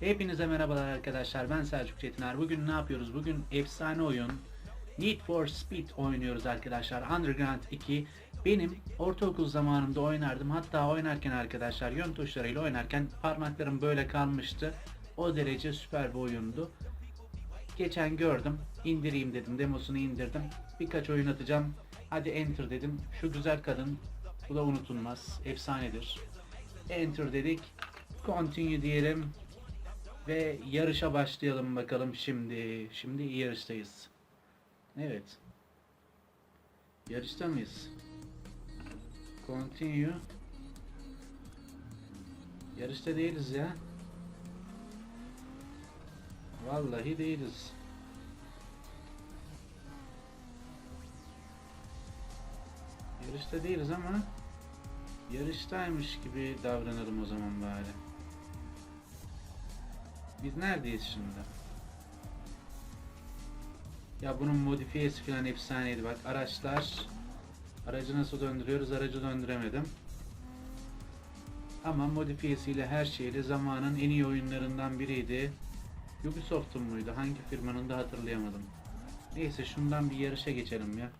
Hepinize merhabalar arkadaşlar. Ben Selçuk Çetiner. Bugün ne yapıyoruz? Bugün efsane oyun Need for Speed oynuyoruz arkadaşlar. Underground 2. Benim ortaokul zamanımda oynardım. Hatta oynarken arkadaşlar yön tuşlarıyla oynarken parmaklarım böyle kalmıştı. O derece süper bir oyundu. Geçen gördüm. indireyim dedim. Demosunu indirdim. Birkaç oyun atacağım. Hadi enter dedim. Şu güzel kadın. Bu da unutulmaz. Efsanedir. Enter dedik. Continue diyelim. Ve yarışa başlayalım bakalım şimdi. Şimdi yarıştayız. Evet. Yarışta mıyız? Continue. Yarışta değiliz ya. Vallahi değiliz. Yarışta değiliz ama yarıştaymış gibi davranalım o zaman bari. Biz neredeyiz şimdi? Ya bunun modifiyesi falan efsaneydi. Bak araçlar aracı nasıl döndürüyoruz? Aracı döndüremedim. Ama modifiyesiyle her şeyle zamanın en iyi oyunlarından biriydi. Ubisoft'un muydu? Hangi firmanın da hatırlayamadım. Neyse şundan bir yarışa geçelim ya.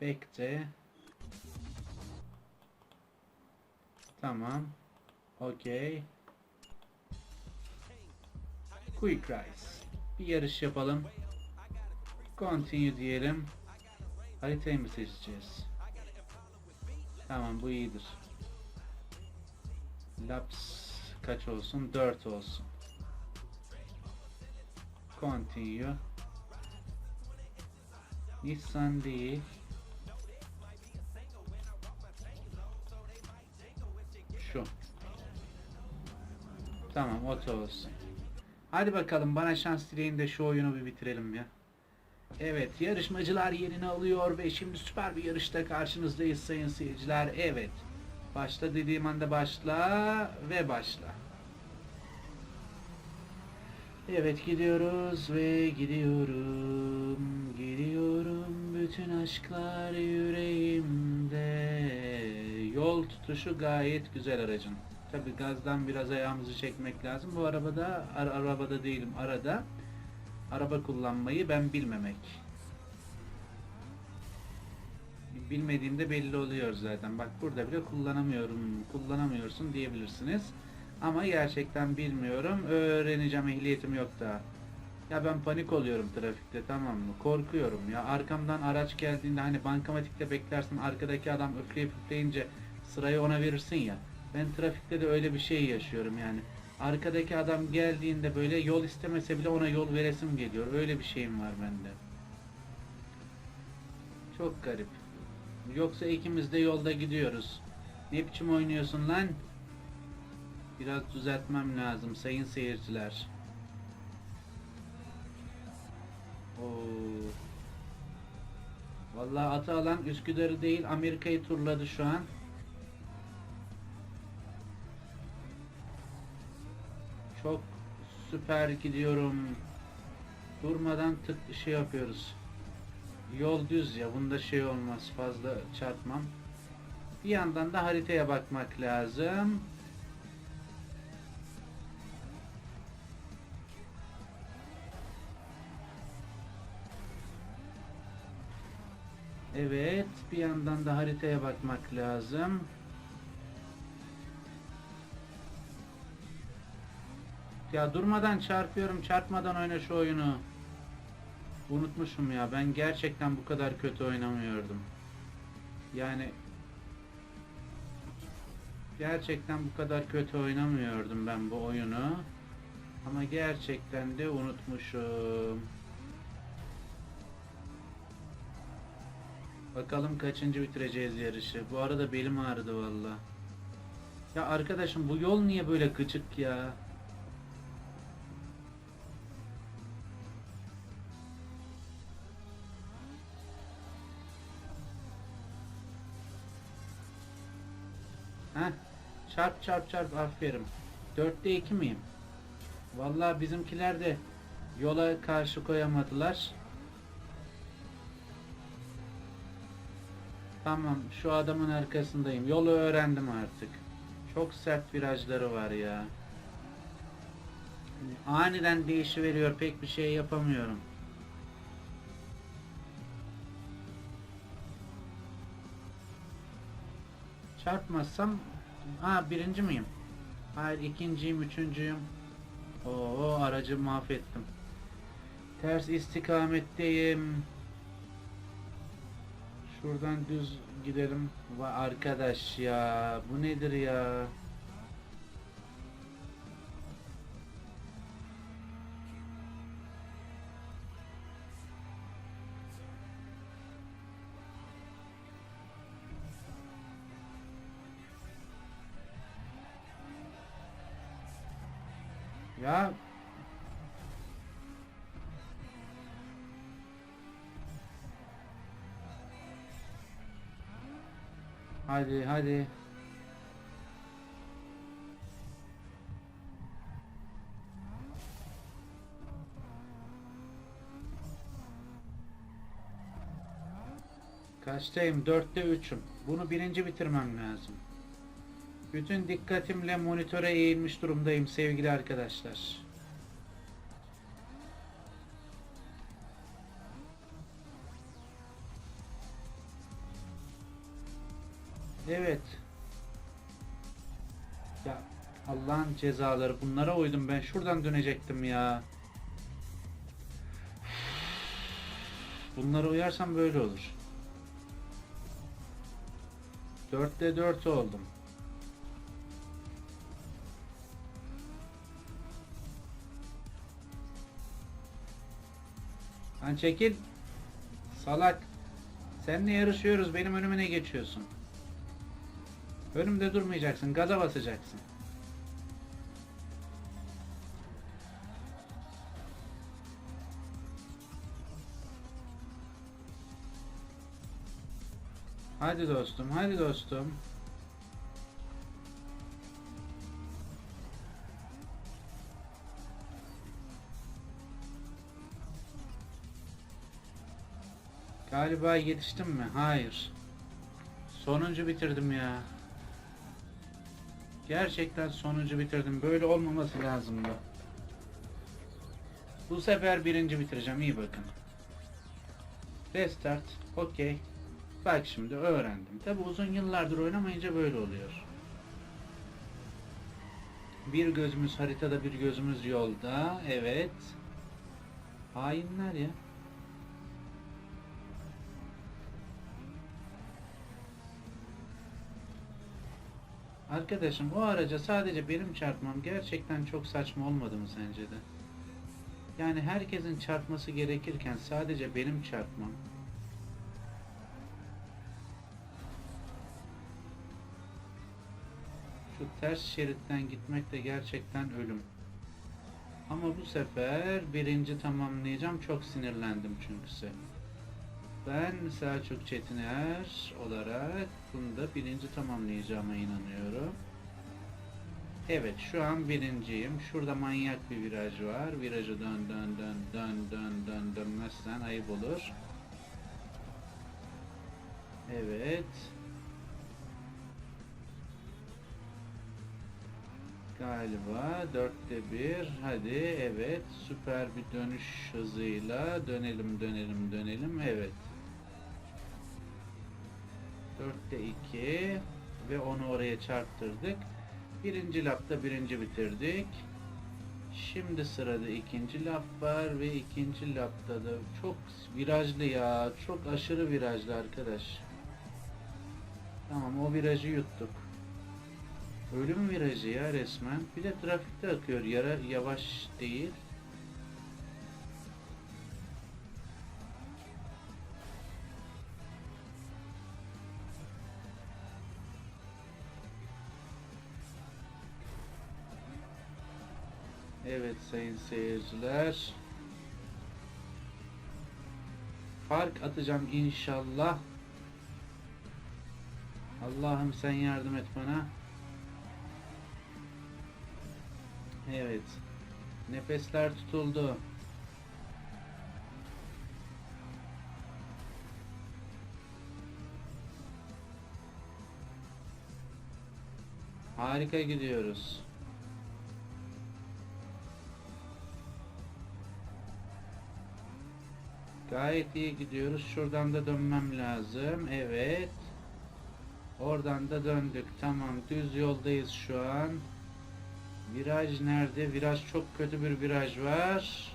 Bekle. Tamam. Okey Quick Race bir yarış yapalım Continue diyelim. Haritayı mı seçeceğiz? Tamam bu iyidir. Laps kaç olsun? 4 olsun. Continue. Nissan değil. Şu. Tamam oto olsun. Hadi bakalım bana şans dileyin de şu oyunu bir bitirelim ya. Evet, yarışmacılar yerini alıyor ve şimdi süper bir yarışta karşınızdayız sayın seyirciler. Evet, başla dediğim anda başla ve başla. Evet gidiyoruz ve gidiyorum, gidiyorum bütün aşklar yüreğimde. Yol tutuşu gayet güzel aracın. Tabi gazdan biraz ayağımızı çekmek lazım. Bu arabada, ar arabada değilim, arada araba kullanmayı ben bilmemek. Bilmediğimde belli oluyor zaten. Bak burada bile kullanamıyorum, kullanamıyorsun diyebilirsiniz. Ama gerçekten bilmiyorum. Öğreneceğim ehliyetim yok daha. Ya ben panik oluyorum trafikte tamam mı? Korkuyorum ya. Arkamdan araç geldiğinde hani bankamatikte beklersin arkadaki adam üfleyip üfleyince sırayı ona verirsin ya. Ben trafikte de öyle bir şey yaşıyorum yani. Arkadaki adam geldiğinde böyle yol istemese bile ona yol veresim geliyor. Öyle bir şeyim var bende. Çok garip. Yoksa ikimiz de yolda gidiyoruz. Ne biçim oynuyorsun lan? Biraz düzeltmem lazım sayın seyirciler. Oo. Vallahi atı alan Üsküdar'ı değil Amerika'yı turladı şu an. Süper gidiyorum. Durmadan tık şey yapıyoruz. Yol düz ya bunda şey olmaz fazla çarpmam. Bir yandan da haritaya bakmak lazım. Evet, bir yandan da haritaya bakmak lazım. Ya durmadan çarpıyorum, çarpmadan oyna şu oyunu. Unutmuşum ya, ben gerçekten bu kadar kötü oynamıyordum. Yani gerçekten bu kadar kötü oynamıyordum ben bu oyunu. Ama gerçekten de unutmuşum. Bakalım kaçıncı bitireceğiz yarışı. Bu arada belim ağrıdı valla. Ya arkadaşım bu yol niye böyle gıcık ya? Heh. Çarp çarp çarp aferin. Dörtte iki miyim? Vallahi bizimkiler de yola karşı koyamadılar. Tamam şu adamın arkasındayım. Yolu öğrendim artık. Çok sert virajları var ya. aniden değişiveriyor pek bir şey yapamıyorum. Çarpmazsam ha birinci miyim? Hayır ikinciyim, üçüncüyüm. Oo aracı mahvettim. Ters istikametteyim. Şuradan düz gidelim. Vay arkadaş ya bu nedir? Ya Hadi hadi. Kaçtayım? Dörtte üçüm. Bunu birinci bitirmem lazım. Bütün dikkatimle monitöre eğilmiş durumdayım sevgili arkadaşlar. Evet. Ya Allah'ın cezaları bunlara uydum ben şuradan dönecektim ya. Bunlara uyarsam böyle olur. Dörtte dört oldum. Lan çekil. Salak. Seninle yarışıyoruz. Benim önüme ne geçiyorsun? Önümde durmayacaksın. Gaza basacaksın. Hadi dostum, hadi dostum. Galiba yetiştim mi? Hayır. Sonuncu bitirdim ya. Gerçekten sonuncu bitirdim. Böyle olmaması lazımdı. Bu sefer birinci bitireceğim. iyi bakın. Restart. Okey. Bak şimdi öğrendim. Tabi uzun yıllardır oynamayınca böyle oluyor. Bir gözümüz haritada, bir gözümüz yolda. Evet. Hainler ya. Arkadaşım o araca sadece benim çarpmam gerçekten çok saçma olmadı mı sence de? Yani herkesin çarpması gerekirken sadece benim çarpmam. Şu ters şeritten gitmek de gerçekten ölüm. Ama bu sefer birinci tamamlayacağım. Çok sinirlendim çünkü. Ben Selçuk Çetiner olarak bunda birinci tamamlayacağıma inanıyorum. Evet şu an birinciyim. Şurada manyak bir viraj var. Virajı dön dön dön dön dön dön dönmezsen ayıp olur. Evet. Galiba dörtte bir. Hadi evet süper bir dönüş hızıyla dönelim dönelim dönelim. Evet. Dörtte iki ve onu oraya çarptırdık. Birinci lapta birinci bitirdik. Şimdi sırada ikinci lap var ve ikinci lapta da çok virajlı ya. Çok aşırı virajlı arkadaş. Tamam o virajı yuttuk. Ölüm virajı ya resmen. Bir de trafikte akıyor. Yara yavaş değil. Sayın seyirciler. Fark atacağım inşallah. Allah'ım sen yardım et bana. Evet. Nefesler tutuldu. Harika gidiyoruz. Gayet iyi gidiyoruz. Şuradan da dönmem lazım. Evet. Oradan da döndük. Tamam. Düz yoldayız şu an. Viraj nerede? Viraj çok kötü bir viraj var.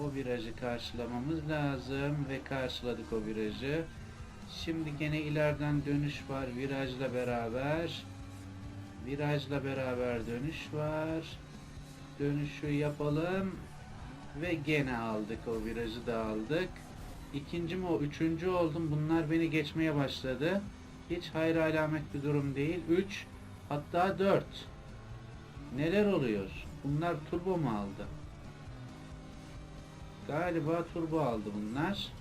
O virajı karşılamamız lazım ve karşıladık o virajı. Şimdi gene ileriden dönüş var virajla beraber. Virajla beraber dönüş var. Dönüşü yapalım ve gene aldık o virajı da aldık. İkinci mi o? Üçüncü oldum. Bunlar beni geçmeye başladı. Hiç hayır alamet bir durum değil. 3 hatta 4. Neler oluyor? Bunlar turbo mu aldı? Galiba turbo aldı bunlar.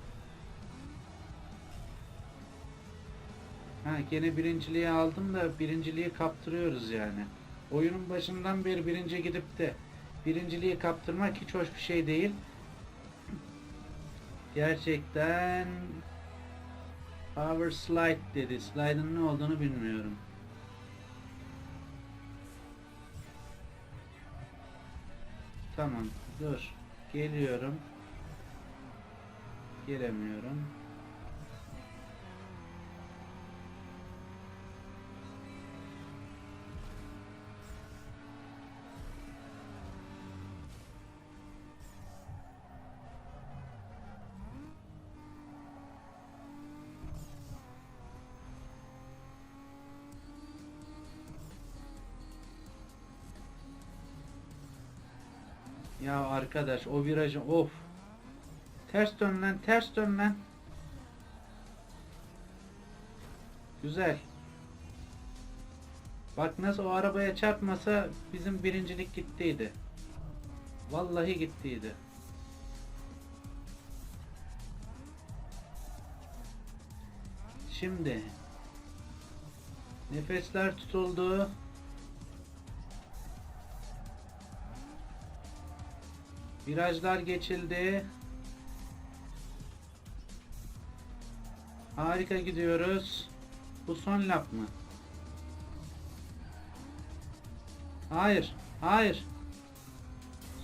Ha gene birinciliği aldım da birinciliği kaptırıyoruz yani. Oyunun başından beri birinci gidip de birinciliği kaptırmak hiç hoş bir şey değil. Gerçekten Power Slide dedi. Slide'ın ne olduğunu bilmiyorum. Tamam, dur. Geliyorum. Gelemiyorum. Ya arkadaş o virajı of. Ters dön lan ters dön lan. Güzel. Bak nasıl o arabaya çarpmasa bizim birincilik gittiydi. Vallahi gittiydi. Şimdi nefesler tutuldu. Virajlar geçildi. Harika gidiyoruz. Bu son lap mı? Hayır. Hayır.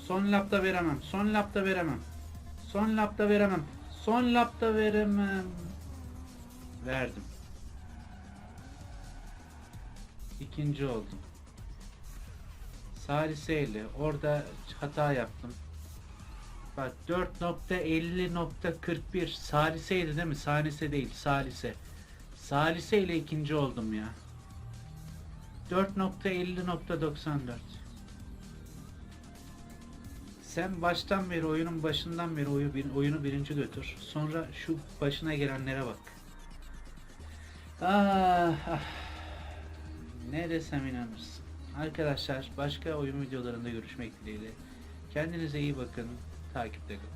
Son lapta veremem. Son lapta veremem. Son lapta veremem. Son lapta veremem. Verdim. İkinci oldum. Saliseyle orada hata yaptım. Bak 4.50.41 Salise'ydi değil mi? Salise değil, Salise. Salise ile ikinci oldum ya. 4.50.94 Sen baştan beri oyunun başından beri oyu, oyunu birinci götür. Sonra şu başına gelenlere bak. Ah, ah. Ne desem inanırsın. Arkadaşlar başka oyun videolarında görüşmek dileğiyle. Kendinize iyi bakın. Takipte kalın.